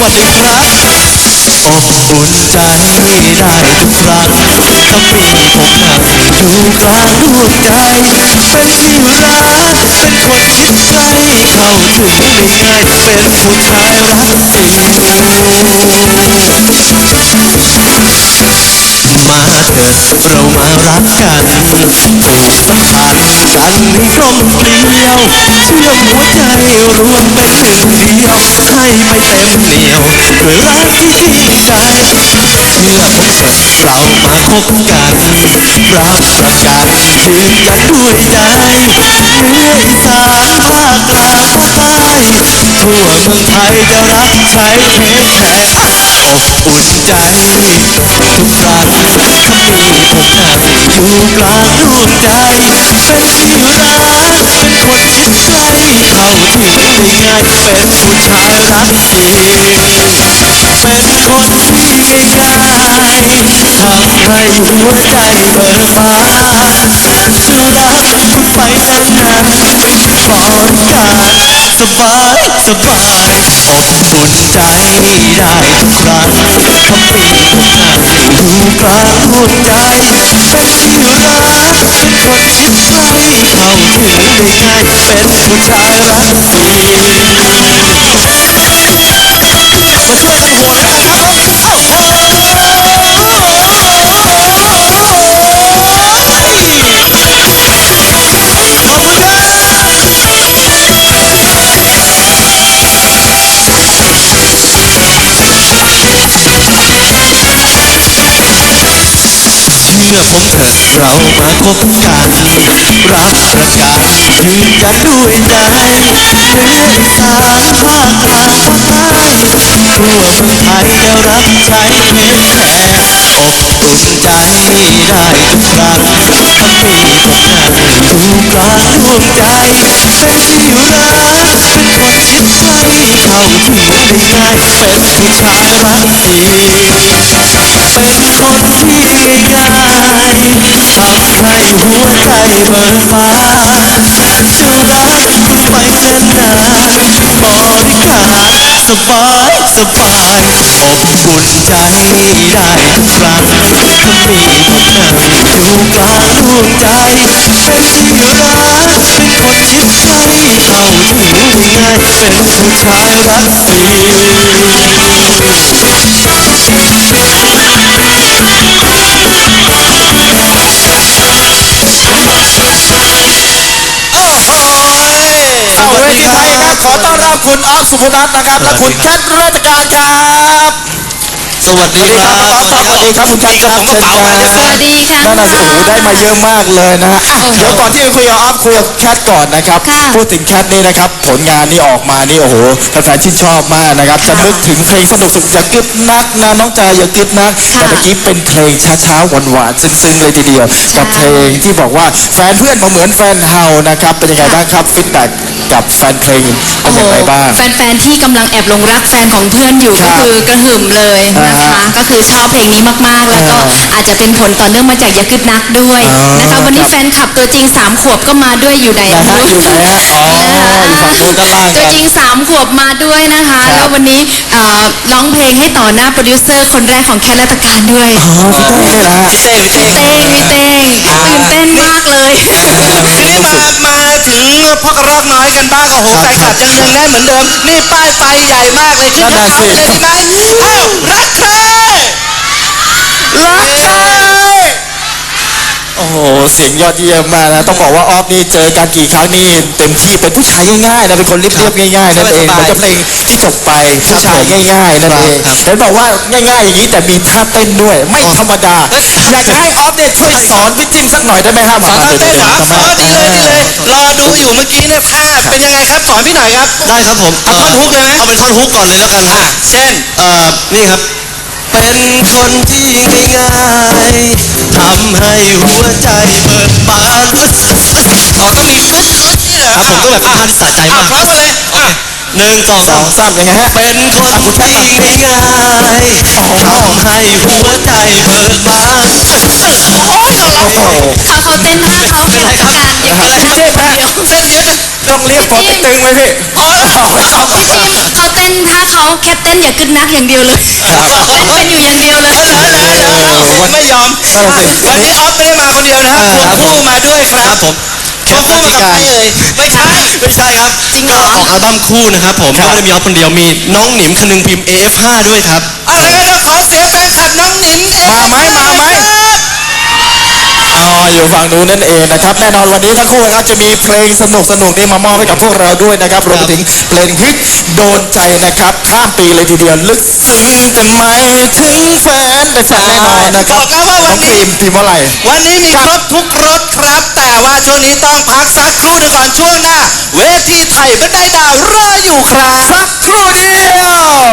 วัสดีครับอบอุ่นใจได้ทุกครั้งถ้งปีผมนั่งอยู่กลางดวงใจ เป็นที่รัก เป็นคนคิดใกล้เข้าถึงได้ง่าย เป็นผู้ชายรักจริง มาเถิดเรามารักกันผูกสัมพันธ์กันให้กลมเกลียว เชื่อมหัวใจรวมเป็นหนึ่งเดียว ให้ไม่เต็มเหนียวด้วยรักที่จริงใจเชื่อผมเถิดเรามาคบกัน รับประกันยืนยันด้วยใจเหนืออีสานภาคกลาง ทั่วเมืองไทยจะรักใช้เทคแคร์อบอุ่นใจ ทุกครั้งถ้ามีผมนั่งอยู่กลางดวงใจ เป็นที่รักเป็นคนคิดใกล้เข้าถึงได้ง่ายเป็นผู้ชายรักจริงเป็นคนที่ง่ายๆทำให้หัวใจเบิกบานจะรักคุณไปนานๆเป็นบริการ สบายสบายอบอุ่นใจได้ทุกครั้งถ้ามีผมนั่งอยู่กลางดวงใจ เป็นที่รักเป็นคนคิดใกล้เข้าถึงได้ง่ายเป็นผู้ชายรักจริงมาช่วยกันโหนกันครับ ชื่อผมเถิดเรามาคบกัน รับประกันยืนยันด้วยใจเหนืออีสานภาคกลางภาคใต้ทั่วเมืองไทยจะรับใช้เทแคร์อบอุ่นใจได้ทุกครั้งถ้ามีผมนั่งอยู่กลางดวงใจเป็นที่ ได้ง่ายเป็นผู้ชายรักจริงเป็นคนที่ง่ายทำให้หัวใจเบิกบานจะรักคุณไปนานๆบริการสบาย สบายอบอุ่นใจได้ทุกครั้งถ้ามีผมนั่งอยู่กลางดวงใจ เป็นที่รักเป็นคนคิดใกล้เข้าถึงได้ง่ายเป็นผู้ชายรักจ ขอต้อนรับคุณออฟสุพนัทนะครับ และคุณแคทราชการครับสวัสดีครับสวัสดีครับคุณแคทครับเชิญครับสวัสดีค่ะนั่นน่ะสิโอ้โหได้มาเยอะมากเลยนะฮะอะเดี๋ยวก่อนที่จะคุยกับออฟคุยกับแคทก่อนนะครับค่ะพูดถึงแคทนี่นะครับผลงานนี่ออกมานี่โอ้โหแฟนๆชื่นชอบมากนะครับจะนึกถึงเพลงสนุกสุดอย่ากึดนักนะน้องจาอย่ากึดนักแต่เมื่อกี้เป็นเพลงช้าๆหวานๆซึ้งๆเลยทีเดียว กับเพลงที่บอกว่าแฟนเพื่อนมาเหมือนแฟนเฮานะครับเป็นยังไงบ้างครับฟีดแบ็ก กับแฟนเพลงเป็นยังไงบ้าง แฟนๆที่กำลังแอบหลงรักแฟนของเพื่อนอยู่ครัก็บคือกระหึ่มเลยนะคะอ่าฮะก็คือชอบเพลงนี้มากๆ แล้วก็อ่าอา จจะเป็นผลต่อเนื่องมาจากยาคึดนักด้วยอ๋อนะคะวันนี้ครับแฟนคลับตัวจริง3ขวบก็มาด้วยอยู่ไหนนะฮะอยู่ไหนฮะอ๋ออยู่ฝั่งโน้นด้านล่างตัวกันจริง3ขวบมาด้วยนะคะครับแล้ววันนี้เอ่อร้องเพลงให้ต่อหน้าโปรดิวเซอร์คนแรกของแคทรัตการด้วยอ๋อพี่เต้เนี่ยนะฮะพี่เต้พี่เต้เต้งพี่เต้งตื่นเต้นมากเลยทีนี้มามาถึงพ่อกระรอกน้อยกันบ้างโอ้โหแฟนคลับยังเนืองแน่นเหมือนเดิมนี่ป้ายไฟใหญ่มากเลยขึ้นนั่นเขาน่ะสิเลยดีไหมอ้าวรักใครรักใคร โอ้โหเสียงยอดเยี่ยมมากนะต้องบอกว่าออฟนี่เจอกันกี่ครั้งนี่เต็มที่เป็นผู้ชายง่ายๆนะเป็นคนเรียบๆง่ายๆนั่นเองเหมือนกับเพลงที่จบไปผู้ชายง่ายๆนั่นเองครับเห็นบอกว่าง่ายๆอย่างนี้แต่มีท่าเต้นด้วยไม่ธรรมดาอยากจะให้ออฟเนี่ยช่วยสอนพี่จิ้มสักหน่อยได้ไหมฮะสอนท่าเต้นเหรอสอนดีเลยดีเลยรอดูอยู่เมื่อกี้เนี่ยท่าเป็นยังไงครับสอนพี่หน่อยครับได้ครับผมเอาท่อนฮุกเลยไหมเอาเป็นท่อนฮุกก่อนเลยแล้วกันฮะเช่นเอ่อนี่ครับเป็ นคนที่ง่ายๆทำให้หัวใจเบิกบานอ๋อต้องมีฟึ๊ดฟึ๊ดนี่เหรอครับผมก็แบบเป็นท่าที่สะใจอะมาก พร้อมกันเลยอะหนึ่งสองสสาอมงสามยังไงฮะ เป็นคนที่ง่ายๆทำให้หัวใจเบิกบานโอ้โหเขาเขาเต้นท่าเขาเองละกันอย่าคิดพี่นะเต้คนฮะเดียวเส้นเยอะกันต้องเรียกพอติ๊กตึงไหมพี่อ๋อพี่จิม เขาเต้นถ้าเขาแค่เต้นอย่ากึดนักอย่างเดียวเลยเต้นเป็นอยู่อย่างเดียวเลยไม่ยอมนั่นน่ะสิวันนี้ออฟไม่ได้มาคนเดียวนะฮะควงคู่มาด้วยครับผมควงคู่มากับใครเอ่ยไม่ใช่ ไม่ใช่ครับจริงเหรอ ออกอัลบั้มคู่นะครับผมครับไม่ได้มีออฟคนเดียวมีน้องหนิมคนึงพิมพ์ AF5 ด้วยครับอะไรกันนะขอเสียงแฟนคลับน้องหนิมมาไหมมาไหม อ๋ออยู่ฝั่งนู้นนั่นเองนะครับ แน่นอนวันนี้ทั้งคู่นะครับจะมีเพลงสนุกสนุกๆนี่มามอบให้กับพวกเราด้วยนะครับรวมไปถึงเพลงฮิตโดนใจนะครับข้ามปีเลยทีเดียวลึกซึ้งแต่ไม่ถึงแฟนแต่แฟนแน่นอนนะครับบอกแล้วว่าวันน้องนี้พิมพ์พิมพ์ว่าอะไร วันนี้มีครบทุกรถครับ แต่ว่าช่วงนี้ต้องพักสักครู่หนึ่งก่อนช่วงหน้า เวทีไทยบันไดดาวรออยู่ครับสักครู่เดียว